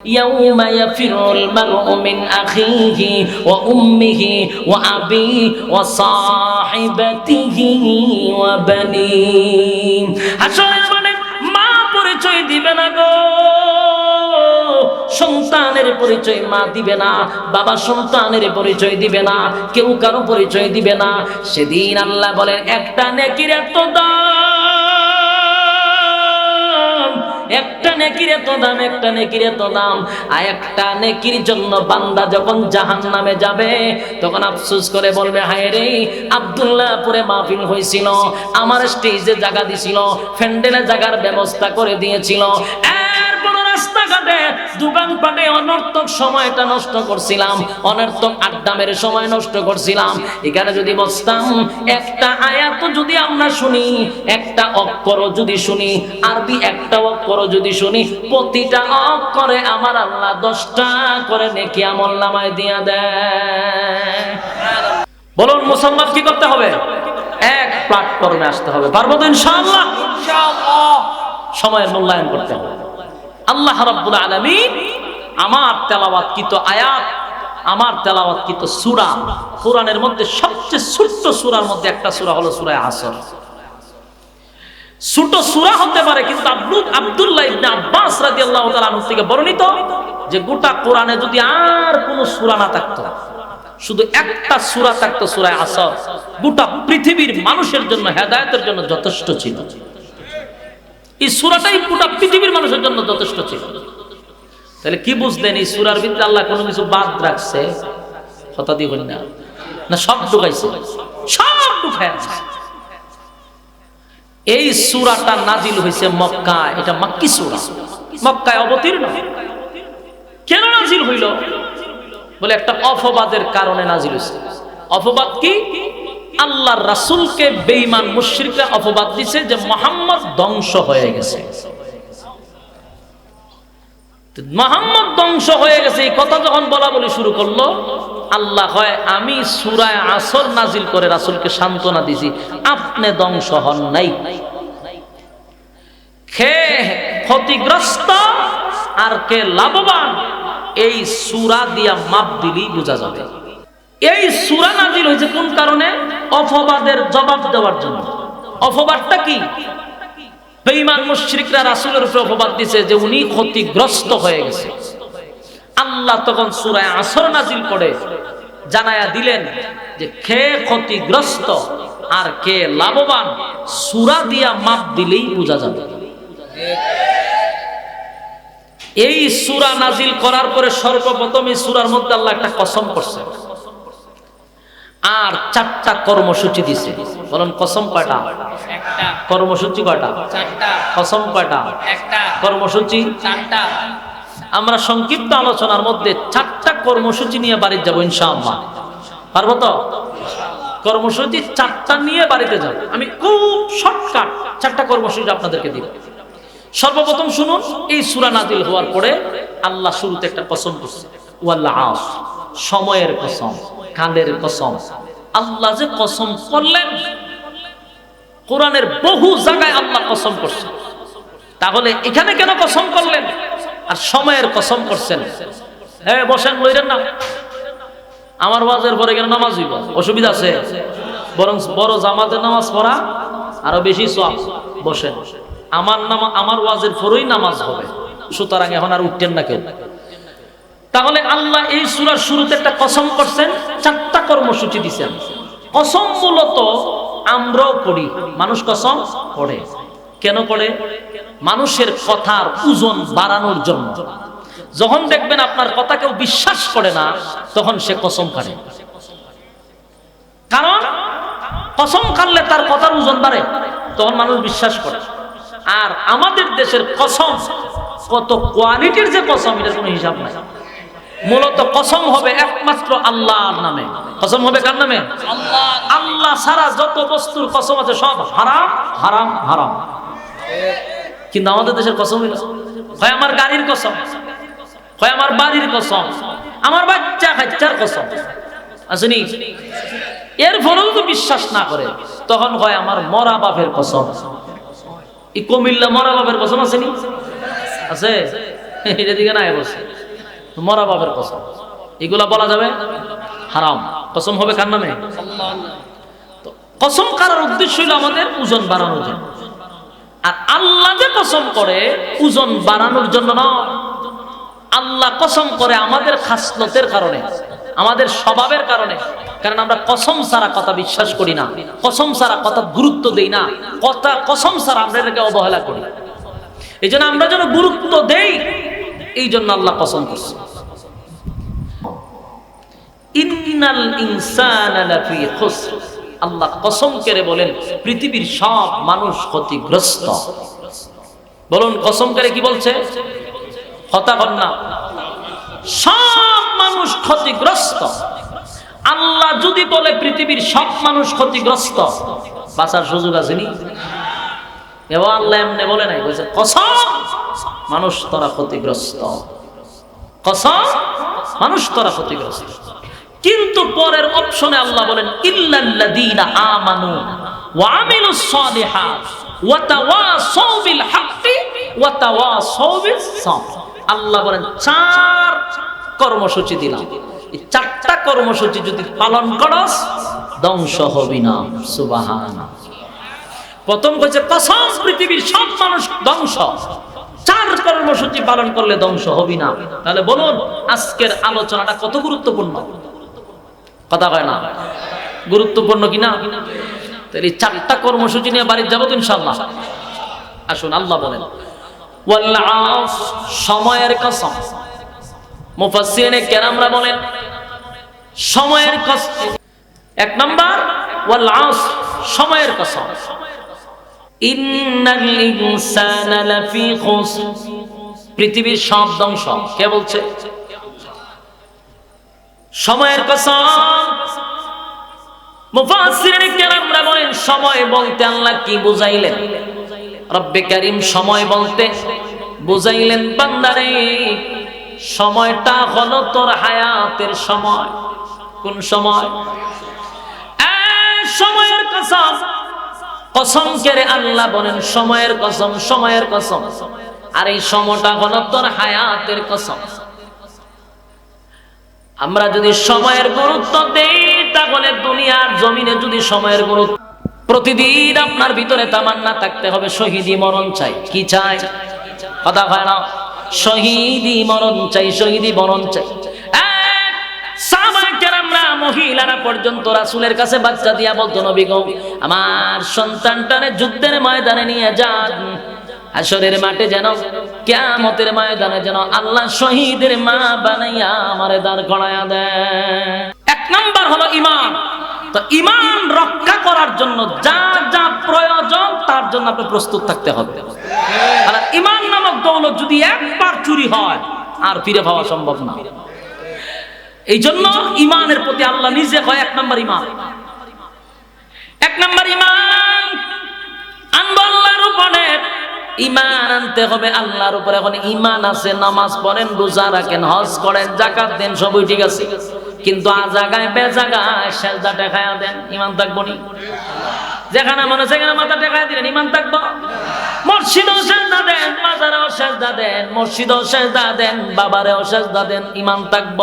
يوم يفر المرء من أخيه وأمه وأبيه وصاحبته وبنيه আসলে মানে মা পরিচয় দিবে না গো সন্তানের পরিচয় মা দিবে না বাবা সন্তানের পরিচয় দিবে না কেউ কারো পরিচয় দিবে না সেদিন আল্লাহ বলেন একটা নেকির এত দাম একটা নেকির এত দাম, একটা নেকির এত দাম। আর একটা নেকির জন্য বান্দা যখন জাহান নামে যাবে, তখন আফসুস করে বলবে, হায় রে, আবদুল্লাহপুরে মাহফিল হয়েছিল, আমার স্টেজে জায়গা দিছিল, ফ্যান্ডেলে জায়গার ব্যবস্থা করে দিয়েছিল। এরপর রাস্তাঘাটে দোকানপাটে অনর্থক সময়টা নষ্ট করছিলাম অনর্থক আড্ডা মেরে সময় নষ্ট করছিলাম। এখানে যদি বসতাম একটা আয়াত যদি আমরা শুনি একটা অক্ষর যদি শুনি আরবি একটা অক্ষর যদি শুনি প্রতিটা অক্ষরে আমার আল্লাহ দশটা করে নেকি আমল নামায় দিয়া দেয় বলুন মুসলমান কি করতে হবে? এক প্ল্যাটফর্মে আসতে হবে। পারব তো ইনশাআল্লাহ। সময়ের মূল্যায়ন করতে হবে। আল্লাহ রাব্বুল আলামিন আমার তেলাওয়াতকৃত আয়াত, আমার তেলাওয়াতকৃত সূরা, কোরআনের মধ্যে সবচেয়ে ছোট্ট সূরার মধ্যে একটা সূরা হলো সূরা আসর। ছোট সূরা হতে পারে কিন্তু আব্দুল, আব্দুল্লাহ ইবনে আব্বাস রাদিয়াল্লাহু তাআলা আনহু থেকে বর্ণিত যে গোটা কোরআনে যদি আর কোনো সূরা না থাকতো, শুধু একটা সূরা থাকতো সূরা আসর, গোটা পৃথিবীর মানুষের জন্য, হেদায়েতের জন্য যথেষ্ট ছিল। এই সুরাটাই পৃথিবীর মানুষের জন্য যথেষ্ট ছিল। তাহলে কি এই সুরার ভিতরে আল্লাহ কোনো কিছু বাদ রাখছে? দিয়ে না। না, সব ঢুকাইছে। সব এই সুরাটা নাজিল হয়েছে মক্কা এটা মাক্কি সুরা। মক্কায় অবতীর্ণ। কেন নাজিল হইল? বলে একটা অপবাদের কারণে নাজিল হয়েছে অপবাদ কি? আল্লাহর রাসূলকে বেঈমান মুশরিকরা অপবাদ দিছে যে মোহাম্মদ ধ্বংস হয়ে গেছে। মোহাম্মদ ধ্বংস হয়ে গেছে, এই কথা যখন বলা বলি শুরু করল, আল্লাহ হয় আমি সুরায় আসর নাজিল করে রাসূলকে সান্ত্বনা দিছি, আপনি ধ্বংস হন নাই। খে ক্ষতিগ্রস্ত আর কে লাভবান, এই সুরা দিয়া মাপ দিলেই বোঝা যাবে। এই সুরা নাজিল হয়েছে কোন কারণে? অপবাদের জবাব দেওয়ার জন্য। অপবাদটা কি? বেঈমান মুশরিকরা রাসূলের উপর অপবাদ দিছে যে উনি ক্ষতিগ্রস্ত হয়ে গেছে। আল্লাহ তখন সূরায়ে আসর নাজিল করে, জানায়া দিলেন যে কে ক্ষতিগ্রস্ত আর কে লাভবান, সূরা দিয়া মাপ দিলেই বোঝা যাবে। এই সূরা নাজিল করার পরে সর্বপ্রথম এই সূরার মধ্যে আল্লাহ একটা কসম করছে আর চারটা কর্মসূচি দিছে। বলুন কসম কয়টা? কর্মসূচি কয়টা? চারটা। কসম কয়টা? কর্মসূচি? চারটা। আমরা সংক্ষিপ্ত আলোচনার মধ্যে চারটা কর্মসূচি নিয়ে বাড়ি যাব ইনশাআল্লাহ। পারব তো? কর্মসূচি চারটা নিয়ে বাড়িতে যাব। আমি খুব শর্টকাট চারটা কর্মসূচি আপনাদেরকে দিব। সর্বপ্রথম শুনুন এই সূরা নাজিল হওয়ার পরে আল্লাহ শুরুতে একটা কসম করছে। ওয়াল্লাহ সময়ের কসম। কালের কসম। আল্লাহ যে কসম করলেন, কোরআনের বহু জায়গায় আল্লাহ কসম করছেন। তাহলে এখানে কেন কসম করলেন? আর সময়ের কসম করছেন। হ্যাঁ বসেন লইলেন না। আমার ওয়াজের পরে কেন নামাজ হইব? অসুবিধা আছে। বরং বড় জামাতের নামাজ পড়া, আরও বেশি সব বসেন। আমার নাম আমার ওয়াজের পরেই নামাজ হবে। সুতরাং এখন আর উঠতেন না কেউ। তাহলে আল্লাহ এই সুরার শুরুতে একটা কসম করছেন, চারটা কর্মসূচি দিছেন। কসম মূলত আমরাও করি, মানুষ কসম পড়ে কেন করে? মানুষের কথার ওজন বাড়ানোর জন্য। যখন দেখবেন আপনার কথা কেউ বিশ্বাস করে না, তখন সে কসম কাটে কারণ কসম কাটলে তার কথার ওজন বাড়ে, তখন মানুষ বিশ্বাস করে। আর আমাদের দেশের কসম, কত কোয়ালিটির যে কসম, এটার কোনো হিসাব নাই। মূলত কসম হবে একমাত্র আল্লাহর নামে। কসম হবে কার নামে? আল্লাহ ছাড়া যত বস্তুর কসম আছে সব হারাম হারাম হারাম। কিন্তু আমাদের দেশের কসম হয় আমার গাড়ির কসম? হয় আমার বাড়ির কসম? আমার বাচ্চা কাচ্চার কসম? আসেনি এর ফলেও তো বিশ্বাস না করে। তখন হয় আমার মরা বাপের কসম। এই কুমিল্লা মরা বাপের কসম আসেনি আছে? এটা দিকে না বসে মরা বাবার কসম। এগুলা বলা যাবে হারাম। কসম হবে কার নামে? কসম করার উদ্দেশ্য হলো আমাদের ওজন বাড়ানোর জন্য। আর আল্লাহ যে কসম করে, ওজন বাড়ানোর জন্য নয়। আল্লাহ কসম করে আমাদের খাসলতের কারণে, আমাদের স্বভাবের কারণে। কারণ আমরা কসম সারা কথা বিশ্বাস করি না, কসম সারা কথা গুরুত্ব দেই না, কথা কসম সারা আমরা এটাকে অবহেলা করি। এই আমরা যেন গুরুত্ব দেই, এই জন্য আল্লাহ কসম করছে। ইন্নাল ইনসানা লাফি খুসর। আল্লাহ কসম করে বলেন, পৃথিবীর সব মানুষ ক্ষতিগ্রস্ত। বলুন, কসম করে কি বলছে? হতা সব মানুষ ক্ষতিগ্রস্ত। আল্লাহ যদি বলে পৃথিবীর সব মানুষ ক্ষতিগ্রস্ত, বাঁচার সুযোগ আসেনি এবং আল্লাহ এমনি বলে নাই, বলছে, কসম, মানুষ তোরা ক্ষতিগ্রস্ত। কসম, মানুষ তোরা ক্ষতিগ্রস্ত। কিন্তু পরের অপশনে আল্লাহ বলেন, ইল্লাল্লাযীনা আমানু ওয়া আমিলুস সালিহাত ওয়া তাওয়াসাউ বিল হাক্কি ওয়া তাওয়াসাউ বিস সাবর আল্লাহ বলেন, চার কর্মসূচি দিলাম। এই চারটা কর্মসূচি যদি পালন করস, ধ্বংস হবি না। সুবাহান প্রথম হচ্ছে, কসম, পৃথিবীর সব মানুষ ধ্বংস। চার কর্মসূচি পালন করলে ধ্বংস হবি না। তাহলে বলুন, আজকের আলোচনাটা কত গুরুত্বপূর্ণ? কথা কয় না? গুরুত্বপূর্ণ কিনা তাহলে এই চারটা কর্মসূচি নিয়ে বাড়ি যাব তো ইনশাল্লাহ আসুন, আল্লাহ বলেন সময়ের কসম। মুফাসসিরিনে কেরামরা বলেন, সময়ের কসম। এক নাম্বার, ওয়াল সময়ের কসম। ইন্নাল ইনসানা লাফি খুসর। পৃথিবীর সব ধ্বংস। কে বলছে? সময়ের কসম। বলেন, সময় বলতে আল্লাহ কি বুঝাইলেন? রব্বে সময় বলতে বুঝাইলেন, বান্দারে, সময়টা হলো তোর হায়াতের সময়। কোন সময়ের কসম। কসম কেড়ে আল্লাহ বলেন, সময়ের কসম সময়ের কসম। আর এই সময়টা হলো তোর হায়াতের কসম। আমরা যদি সময়ের গুরুত্ব দেই, তাহলে দুনিয়ার জমিনে যদি সময়ের গুরুত্ব প্রতিদিন আপনার ভিতরে তামান্না থাকতে হবে শহীদি মরণ চাই। কি চাই? কথা হয় না। শহীদি মরণ চাই শহীদি মরণ চাই। মহিলারা পর্যন্ত রাসূলের কাছে বাচ্চা দিয়া বলতো, নবী আমার সন্তানটারে যুদ্ধের ময়দানে নিয়ে যান। আসরের মাঠে যেন, কিয়ামতের ময়দানে যেন আল্লাহ শহীদের মা বানাইয়া আমারে দাঁড় করায়া দেয় এক নাম্বার হলো ইমান। তো ইমান রক্ষা করার জন্য যা যা প্রয়োজন, তার জন্য আপনি প্রস্তুত থাকতে হবে। আর ইমান নামক দৌলত যদি একবার চুরি হয়, আর ফিরে পাওয়া সম্ভব না। এই জন্য ইমানের প্রতি আল্লাহ নিজে হয় এক নম্বর ইমান। এক নম্বর ইমান আনব আল্লাহর উপরে ইমান আনতে হবে, আল্লাহর উপরে এখন ইমান আছে, নামাজ পড়েন, রোজা রাখেন, হজ করেন জাকাত দেন, সবই ঠিক আছে। কিন্তু আ জায়গায়, বে জায়গায় সেজদা টেকায়া দেন, ইমান থাকব নি? যেখানে মনে সেখানে মাথা টেকায় দিলেন, ইমান থাকব? মসজিদও সেজদা দেন মাজারেও সেজদা দেন, মসজিদও সেজদা দেন, বাবারেও সেজদা দেন, ইমান থাকব।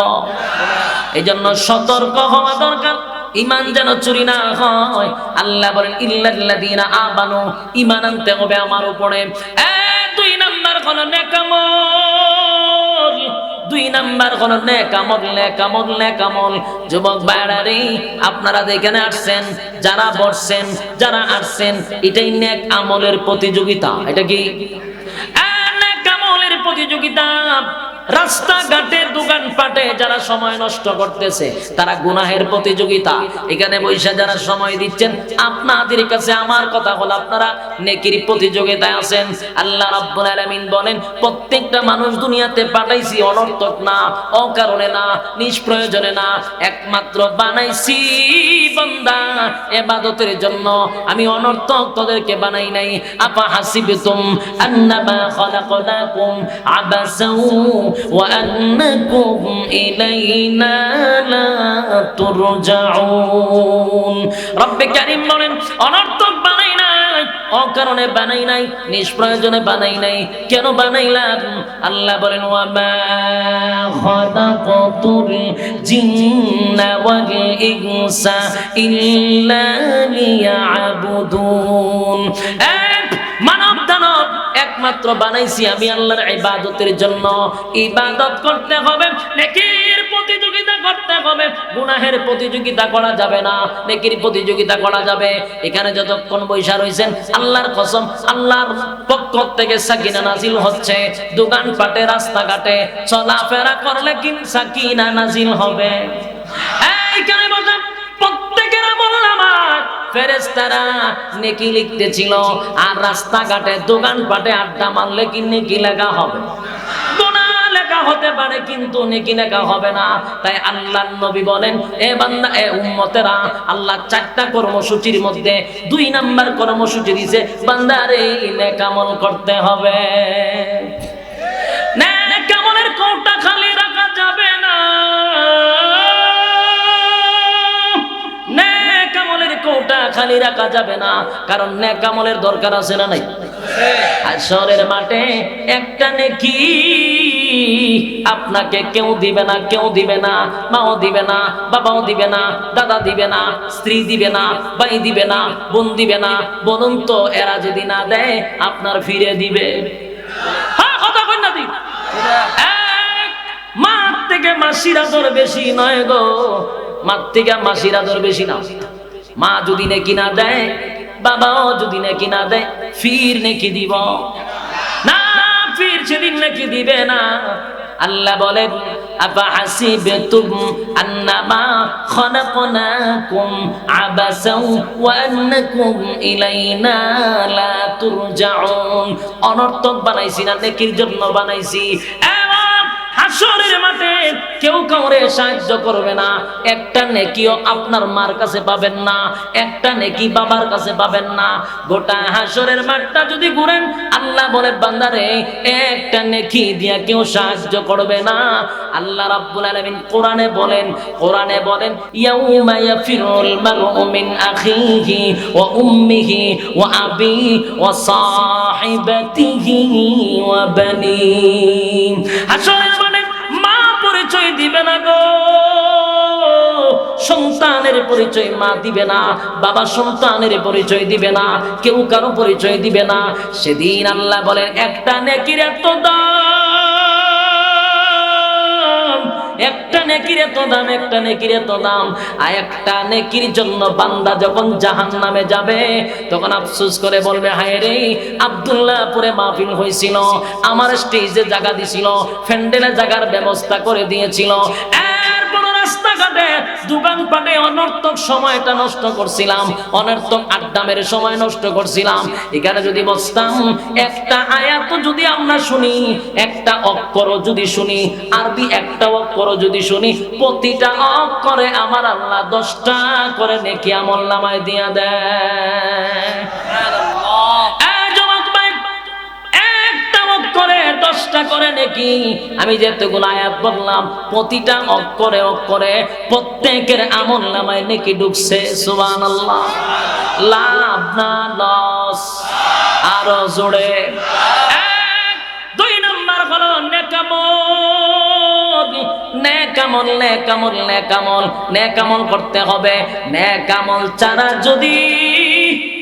এই জন্য সতর্ক হওয়া দরকার। ইমান যেন চুরি না হয়। আল্লাহ বলেন ইল্লাল্লাযীনা আমানু ইমান আনতে হবে আমার উপরে। এ দুই নাম্বার হলো নেকামল দুই নাম্বার হলো নেকামল নেকামল নেকামল। যুবক বাইরারে আপনারা যেখানে আসছেন যারা বসছেন যারা আসছেন এটাই নেক আমলের প্রতিযোগিতা এটা কি? এ, নেক আমলের প্রতিযোগিতা। রাস্তাঘাটে দোকানপাটে যারা সময় নষ্ট করতেছে, তারা গুনাহের প্রতিযোগিতা। এখানে বৈশা যারা সময় দিচ্ছেন, আপনাদের কাছে আমার কথা হলো, আপনারা নেকির প্রতিযোগিতায় আছেন। আল্লাহ রাব্বুল আলামিন বলেন, প্রত্যেকটা মানুষ দুনিয়াতে পাঠাইছি অনর্থক না, অকারণে না, নিষ্প্রয়োজনে না, একমাত্র বানাইছি বান্দা ইবাদতের জন্য। আমি অনর্থক তোদেরকে বানাই নাই। আপা হাসিবতুম আন্নামা খালাকনাকুম আবাসাউ লা তুরজাউন রব্বে কারীম বলেন, অনর্থক বানাই নাই, অকারণে বানাই নাই, নিষ্প্রয়োজনে বানাই নাই, কেন বানাইলাম? আল্লাহ বলেন, ওয়ামা খালাকাতুল জিন্না ওয়াল ইনসা একমাত্র বানাইছি আমি আল্লাহর ইবাদতের জন্য। ইবাদত করতে হবে, নেকির প্রতিযোগিতা করতে হবে। গুনাহের প্রতিযোগিতা করা যাবে না, নেকির প্রতিযোগিতা করা যাবে। এখানে যতক্ষণ বৈশা রয়েছেন আল্লাহর কসম, আল্লাহর পক্ষ থেকে সাকিনা নাজিল হচ্ছে। দোকান পাটে রাস্তাঘাটে চলাফেরা করলে কি সাকিনা নাজিল হবে? এইখানে বসে প্রত্যেকের আমল নামাজ ফেরেস্তারা নেকি লিখতেছিল, আর রাস্তাঘাটে দোকানপাটে আড্ডা মারলে কি নেকি লেখা হবে? লেখা হতে পারে, কিন্তু নেকি লেখা হবে না। তাই আল্লাহ নবী বলেন, এ বান্দা, এ আল্লাহ চারটা কর্মসূচির মধ্যে দুই নাম্বার কর্মসূচি করতে হবে। কৌটা খালি রাখা যাবে না? কারণ নেকামলের দরকার আছে না নাই? আসরের মাঠে একটা নেকি আপনাকে কেউ দিবে না, কেউ দিবে না, মাও দিবে না, বাবাও দিবে না, দাদা দিবে না, স্ত্রী দিবে না, ভাই দিবে না, বোন দিবে না, বলুন তো এরা যদি না দেয়, আপনার ফিরে দিবে? হ্যাঁ কথা মার থেকে মাসির আদর বেশি নয় গো। মার থেকে মাসির আদর বেশি না। মা যদি নাকি না দেয়, বাবাও যদি নাকি না দেয়, ফির নাকি দিব? না, ফির সেদিন নাকি দিবে না। আল্লাহ বলেন, আফা হাসিবতুম আন্নামা খলাকনাকুম আবাসাও ওয়া আন্নাকুম ইলাইনা লা তুরজাউন। অনর্থক বানাইছি না, নেকির জন্য বানাইছি। হাসরের মাঠে কেউ কাউরে সাহায্য করবে না। একটা নেকিও আপনার মার কাছে পাবেন না, একটা নেকি বাবার কাছে পাবেন না। গোটা হাসরের মাঠটা যদি ঘুরেন, আল্লাহ বলে, বান্দারে, একটা নেকি দিয়া কেউ সাহায্য করবে না। আল্লাহ রাব্বুল আলামিন কোরআনে বলেন কোরআনে বলেন, ইয়াউমা ইয়াফিরুল মারউ মিন আখিহি ওয়া উম্মিহি ওয়া আবি ওয়া সাহিবাতিহি ওয়া বানি হাসরের দিবে না গো। সন্তানের পরিচয় মা দিবে না, বাবা সন্তানের পরিচয় দিবে না, কেউ কারও পরিচয় দিবে না। সেদিন আল্লাহ বলেন, একটা নেকির এত দাম। একটা নেকির এত দাম, একটা নেকির এত দাম। আর একটা নেকির জন্য বান্দা যখন জাহান নামে যাবে, তখন আফসোস করে বলবে, হায় রে, আবদুল্লাহপুরে মাহফিল হয়েছিল, আমার স্টেজে জায়গা দিছিল, ফ্যান্ডেলে জায়গার ব্যবস্থা করে দিয়েছিল। রাস্তাঘাটে দোকানপাটে অনর্থক সময়টা নষ্ট করছিলাম, অনর্থক সময় নষ্ট করছিলাম। এখানে যদি বসতাম, একটা আয়াত যদি আমরা শুনি, একটা অক্ষর যদি শুনি, আরবি একটা অক্ষর যদি শুনি, প্রতিটা অক্ষরে আমার আল্লাহ দশটা করে নেকি আমল নামায় দিয়া দেয়। অক্ষরে দশটা করে নাকি? আমি যেতগুলো আয়াত বললাম, প্রতিটা অক্ষরে অক্ষরে প্রত্যেকের আমল নামায় নাকি ঢুকছে সুবান আল্লাহ লাভ না লস, আরও জোরে। দুই নম্বর হলো নেকামল। নেকামল নেকামল নেকামল। নেকামল করতে হবে। নেকামল ছাড়া যদি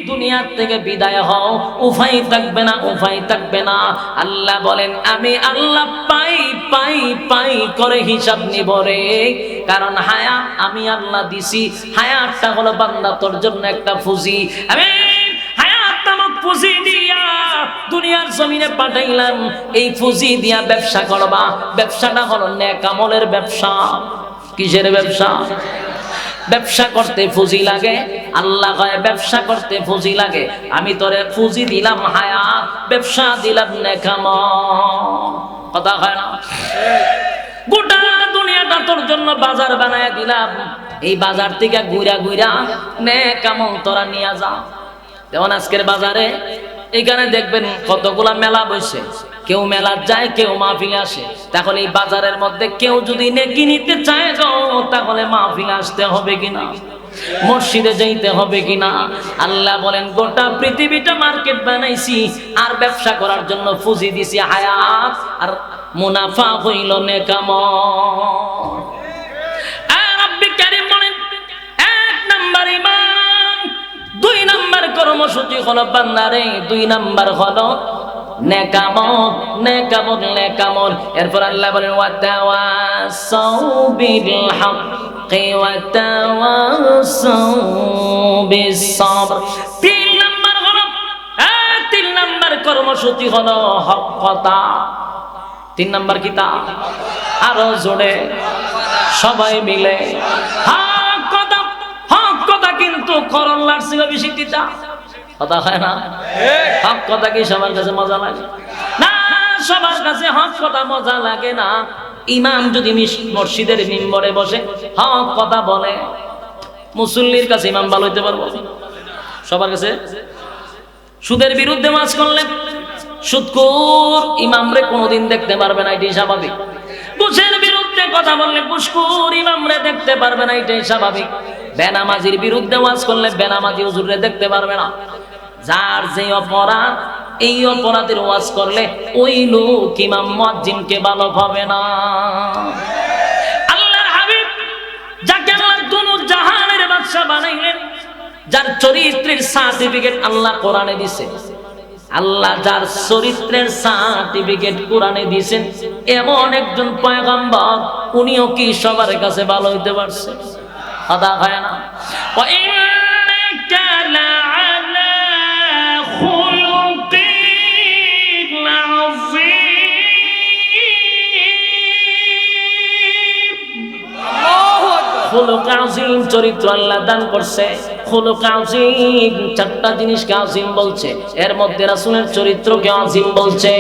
দুনিয়ার থেকে বিদায় হও। উফাই থাকবে না, উফাই থাকবে না। আল্লাহ বলেন, আমি আল্লাহ পাই পাই পাই করে হিসাব নিব রে। কারণ হায়াত আমি আল্লাহ দিছি। হায়াতটা হলো বান্দা, তোর জন্য একটা ফুজি আমি হায়াত নামক ফুজি দিয়া দুনিয়ার জমিনে পাঠাইলাম। এই ফুজি দিয়া ব্যবসা করবা। ব্যবসাটা হলো নেকামলের ব্যবসা। কিসের ব্যবসা? ব্যবসা করতে ফুজি লাগে। আল্লাহ কয়, ব্যবসা করতে ফুজি লাগে। আমি তোরে ফুজি দিলাম হায়াত ব্যবসা দিলাম নেকাম। কথা হয় না? গোটা দুনিয়াটা তোর জন্য বাজার বানায় দিলাম। এই বাজার থেকে ঘুরা ঘুরা নে কেমন তোরা নিয়ে যা। যেমন আজকের বাজারে, এখানে দেখবেন কতগুলা মেলা বসে। কেউ মেলা যায়, কেউ মাহফিলে আসে। তাহলে এই বাজারের মধ্যে কেউ যদি নেকি নিতে চায় গো তাহলে মাহফিলে আসতে হবে কিনা? মসজিদে যাইতে হবে কিনা? আল্লাহ বলেন, গোটা পৃথিবীটা মার্কেট বানাইছি আর ব্যবসা করার জন্য ফুজি দিছি, হায়াত। আর মুনাফা হইল নেকাম দুই নাম্বার কর্মসূচি হলো বান্দারে, দুই নাম্বার হলো নেকামত নেকামত নেকামত এরপর আল্লাহ বলেন ওয়াতাওয়াসাউ বিল হাক্কি ওয়াতাওয়াসাউ বিস সাবর তিন নাম্বার হলো এই তিন নাম্বার কর্মসূচি হলো হক কথা তিন নাম্বার কিতাব আরও জোরে। সবাই মিলে। হক কথা হক কথা কিন্তু করল্লার সিংহ বেশি তিতা কথা হয় না? হক কথা কি সবার কাছে মজা লাগে? না, সবার কাছে হক কথা মজা লাগে না। ইমাম যদি মসজিদের মিম্বরে বসে হক কথা বলে, মুসল্লির কাছে ইমাম ভালো হইতে পারব? সবার কাছে? সুদের বিরুদ্ধে মাছ করলেন সুদকুর ইমামরে কোনোদিন দেখতে পারবে না, এটাই স্বাভাবিক। ঘুষের বিরুদ্ধে কথা বললে ঘুষকুর ইমামরে দেখতে পারবে না, এটাই স্বাভাবিক। বেনামাজির বিরুদ্ধে ওয়াজ করলে বেনামাজি হুজুরে দেখতে পারবে না। যার যে অপরাধ, এই অপরাধের ওয়াজ করলে ওই লোক ইমাম মুয়াজ্জিনকে ভালো পাবে না। আল্লাহর হাবিব যাকে আল্লাহ দুনু জাহানের বাদশা বানাইলেন, যার চরিত্রের সার্টিফিকেট আল্লাহ কোরআনে দিছে। আল্লাহ যার চরিত্রের সার্টিফিকেট কোরআনে দিয়েছেন এমন একজন পয়গম্বর, উনিও কি সবার কাছে ভালো হইতে পারছে? আদা হয় না। খুলুক আজিম, চরিত্র আল্লাহ দান করছে। খুলুক আজিম, চারটা জিনিসকে আজিম বলছে। এর মধ্যে রাসূলের চরিত্রকে আজিম বলছে।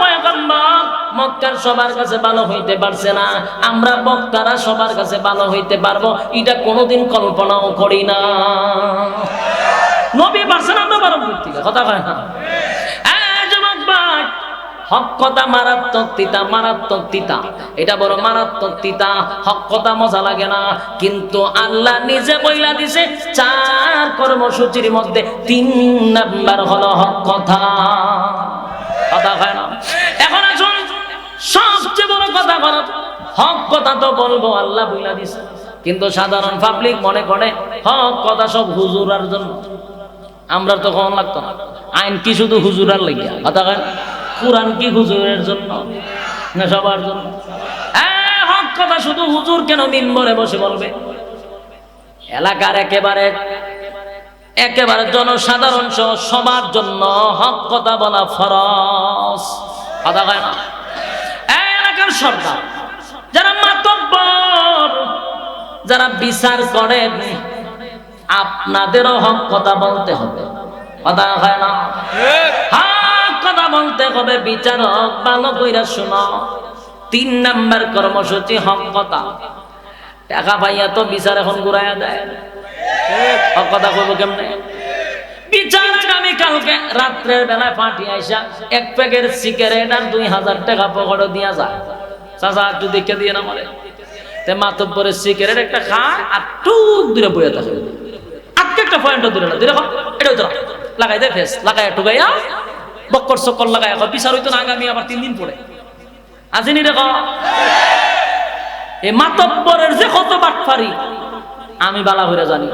পয়গম্বর মক্কার সবার কাছে ভালো হইতে পারছে না। আমরা বক্তারা সবার কাছে ভালো হইতে পারব। এটা কোনোদিন কল্পনাও করি না। নবী পারছেন আমরা পারব কথা কয় না। হক কথা মারাত্মক তিতা মারাত্মক তিতা। এটা বড় মারাত্মক তিতা। হক কথা মজা লাগে না। কিন্তু আল্লাহ নিজে বইলা দিছে, চার কর্মসূচির মধ্যে তিন নাম্বার হলো হক কথা। কথা হয় না। এখন আসুন, সবচেয়ে বড় কথা হলো, হক কথা তো বলব, আল্লাহ বইলা দিছে। কিন্তু সাধারণ পাবলিক মনে করে, হক কথা সব হুজুরার জন্য। আমরা তো কখন লাগতো না। আইন কি শুধু হুজুরার লাগিয়া? কথা না? কোরআন কি হুজুরের জন্য? না সবার জন্য? হ্যাঁ, হক কথা শুধু হুজুর কেন মিম্বরে বসে বলবে? এলাকার একেবারে একেবারে জনসাধারণ সহ সবার জন্য হক কথা বলা ফরজ। কথা না? এলাকার সরকার যারা মাতব্বর যারা বিচার করেন আপনাদেরও হক কথা বলতে হবে। কথা হয় না? হক কথা বলতে হবে, বিচারক, ভালো কইরা শোনো। তিন নাম্বার কর্মসূচি হক কথা। টাকা পাইয়া তো বিচার এখন ঘুরাইয়া দেয়। হক কথা কইব কেমনে? এক দুই দিয়া তে একটা লাগাই দে লাগাই টুকাইয়া বক্কর চক্কর লাগাই এখন বিচার হইতো না আগামী, আবার তিন দিন পরে। আজিনি রেখ এ মাতব্বরের যে কত বাটফারি, আমি বালা হইরা জানি।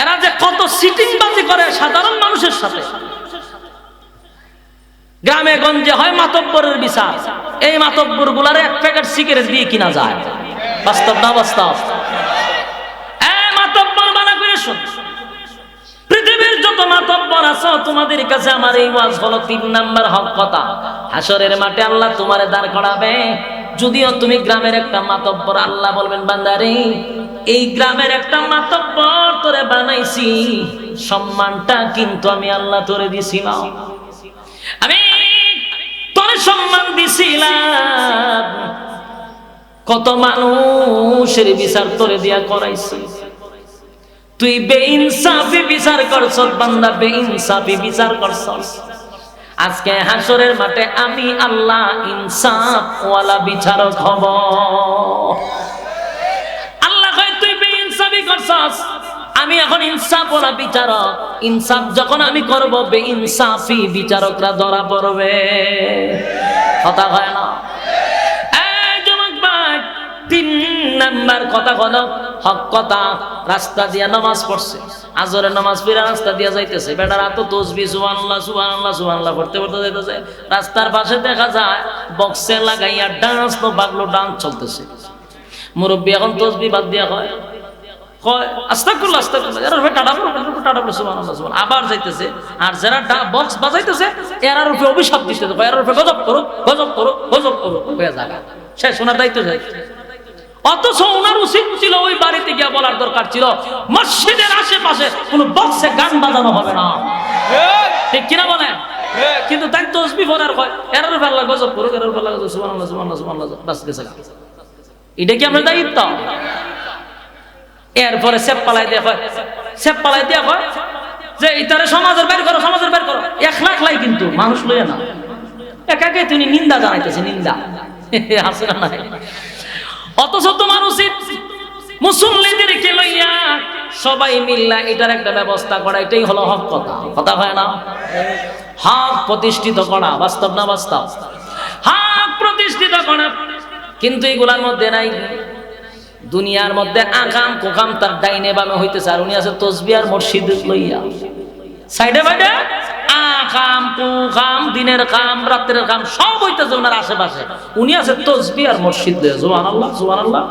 এরা যে কত সিটিং বাজি করে সাধারণ মানুষের সাথে। গ্রামে গঞ্জে হয় মাতব্বরের বিচার। এই মাতব্বরগুলার এক প্যাকেট সিগারেট দিয়ে কিনা যায়। বাস্তব না বাস্তব? এই মাতব্বর বানা করে শোন। পৃথিবীর যত মাতব্বর আছো, তোমাদের কাছে আমার এই ওয়াজ হলো তিন নাম্বার হক কথা। হাসরের মাঠে আল্লাহ তোমারে দাঁড় করাবে। যদিও তুমি গ্রামের একটা মাতব্বর, আল্লাহ বলবেন, বান্দারে, এই গ্রামের একটা মাতব্বর তোরে বানাইছি। সম্মানটা কিন্তু আমি আল্লাহ তোরে দিছিলাম। আমি তোরে সম্মান দিছিলাম। কত মানুষের বিচার তোরে দিয়া করাইছি। তুই বেইনসাফি বিচার করছ, বান্দা বেইনসাফি বিচার করছ। আজকে হাসরের মাঠে আমি আল্লাহ ইনসাফ ওয়ালা বিচারক হব। আল্লাহ কয়, তুই বেইনসাফি করছস? আমি এখন ইনসাফ ওরা বিচারক। ইনসাফ যখন আমি করব বে ইনসাফি বিচারকরা ধরা পড়বে। কথা হয় না? তিন নাম্বার কথা হলো হক কথা, রাস্তা দিয়া নামাজ পড়ছে, আজরে নামাজ পড়ে রাস্তা দিয়া যাইতেছে। বেটারা তো তসবি, সুবহানাল্লাহ সুবহানাল্লাহ সুবহানাল্লাহ পড়তে পড়তে যাইতেছে। রাস্তার পাশে দেখা যায়, বক্সে লাগাইয়া ডান্স তো বাগলো ডান্স চলতেছে। মুরব্বী এখন তসবি বাদ দিয়া কয় টাটা আবার যাইতেছে, আর যারা বক্স বাজাইতেছে করো করো করো শেষ, ওনার দায়িত্ব অথচ ওনার উচিত ছিল ওই বাড়িতে গিয়ে বলার দরকার ছিল। মসজিদের আশেপাশে কোনো বক্সে গান বাজানো হবে না। ঠিক কিনা বলেন? কিন্তু তাই তসবি পড়ার কয় এরার আল্লাহ গজব করো এরার আল্লাহ গজব। সুবহানাল্লাহ সুবহানাল্লাহ সুবহানাল্লাহ বাস গেছে। এটা কি আমার দায়িত্ব? এরপরে সেপ পালাই দেওয়া হয়। সেপ পালাই দেওয়া হয় যে ইতারে সমাজের বের করো, সমাজের বের করো। এক লাখ লাই কিন্তু মানুষ লইয়া না। একাকে তিনি নিন্দা জানাইতেছে, নিন্দা। না নাই? অথচ তোমার উচিত মুসল্লিদেরকে লইয়া সবাই মিল্লা এটার একটা ব্যবস্থা করা, এটাই হলো হক কথা। কথা হয় না? হক প্রতিষ্ঠিত করা, বাস্তব না বাস্তব? হক প্রতিষ্ঠিত করা। কিন্তু এগুলার মধ্যে নাই। দুনিয়ার মধ্যে আকাম কোকাম তার ডাইনে বামে হইতেছে, আর উনি আছে তসবি আর মসজিদ লইয়া। সাইডে, বাইডে? দিনের কাম রাত্রের কাম, সব হইতেছে ওনার আশেপাশে। উনি আছে তসবি আর মসজিদ জোয়ান আল্লাহ জোয়ান আল্লাহ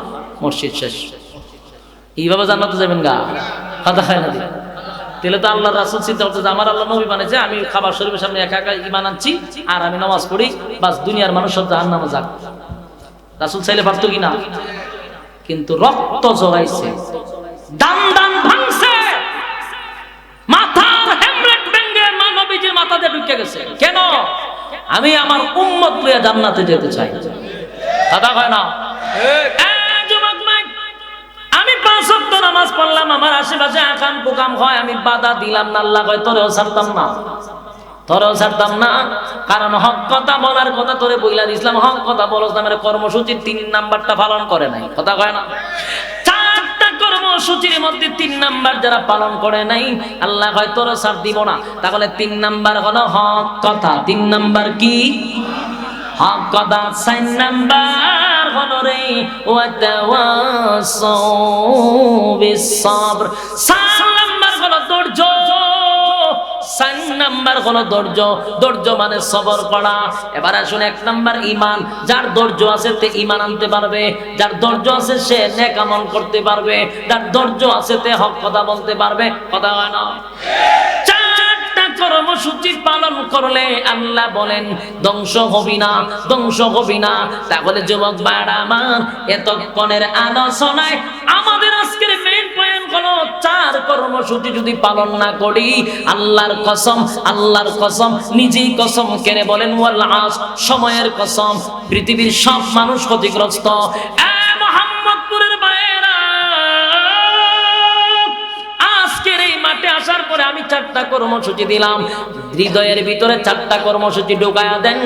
মসজিদ শেষ। এইভাবে জান্নাতে যাবেন গা? কথা না তাহলে তো আল্লাহ রাসুল চিন্তা আমার আল্লাহ নবী আমি খাবার শরীফের সামনে একা একা ইমান আনছি, আর আমি নামাজ পড়ি, বাস দুনিয়ার মানুষ সব জাহান রাসুল চাইলে পারতো কিনা? কিন্তু রক্ত জড়াইছে। দান দান মাথাতে ঢুকে গেছে। কেন? আমি আমার উম্মত লইয়া জান্নাতে যেতে চাই। কথা কয় না? আমি বাধা দিলাম না না। কথা কথা বইলা কথা কর্মসূচির তিন নাম্বারটা পালন করে নাই। কথা কয় না? কর্মসূচির মধ্যে তিন নাম্বার যারা পালন করে নাই, আল্লাহ হয় তোর সার দিব না। তাহলে তিন নাম্বার হলো হক কথা। তিন নাম্বার কি? হক কথা। চার নাম্বার হলো রে ওয়াতাওয়াসাউ বিসসাবর। চার নাম্বার হলো ধৈর্য। নাম্বার হলো ধৈর্য। ধৈর্য মানে সবর করা। এবার আসুন, এক নাম্বার ইমান। যার ধৈর্য আছে তে ইমান আনতে পারবে। যার ধৈর্য আছে সে করতে পারবে। যার ধৈর্য আছে তে হক কথা বলতে পারবে। কথা হয় না? কর্মসূচি পালন করলে আল্লাহ বলেন, ধ্বংস হবি না, ধ্বংস হবি না। তাহলে যুবক বাড়া আমার, এতক্ষণের আলোচনায় আমাদের আজকের হলো চার কর্মসূচি যদি পালন না করি, আল্লাহর কসম আল্লাহর কসম, নিজেই কসম কেড়ে বলেন, ওয়াল সময়ের কসম, পৃথিবীর সব মানুষ ক্ষতিগ্রস্ত। পরে আমি চারটা কর্মসূচি দিলাম। হৃদয়ের ভিতরে চারটা কর্মসূচি ঢুকায়া দেন।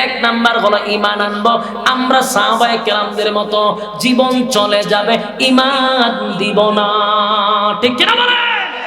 এক নাম্বার হলো ইমান আনব। আমরা সাহবায় কেরামদের মতো জীবন চলে যাবে। ইমান দিব না। ঠিক কিনা বলে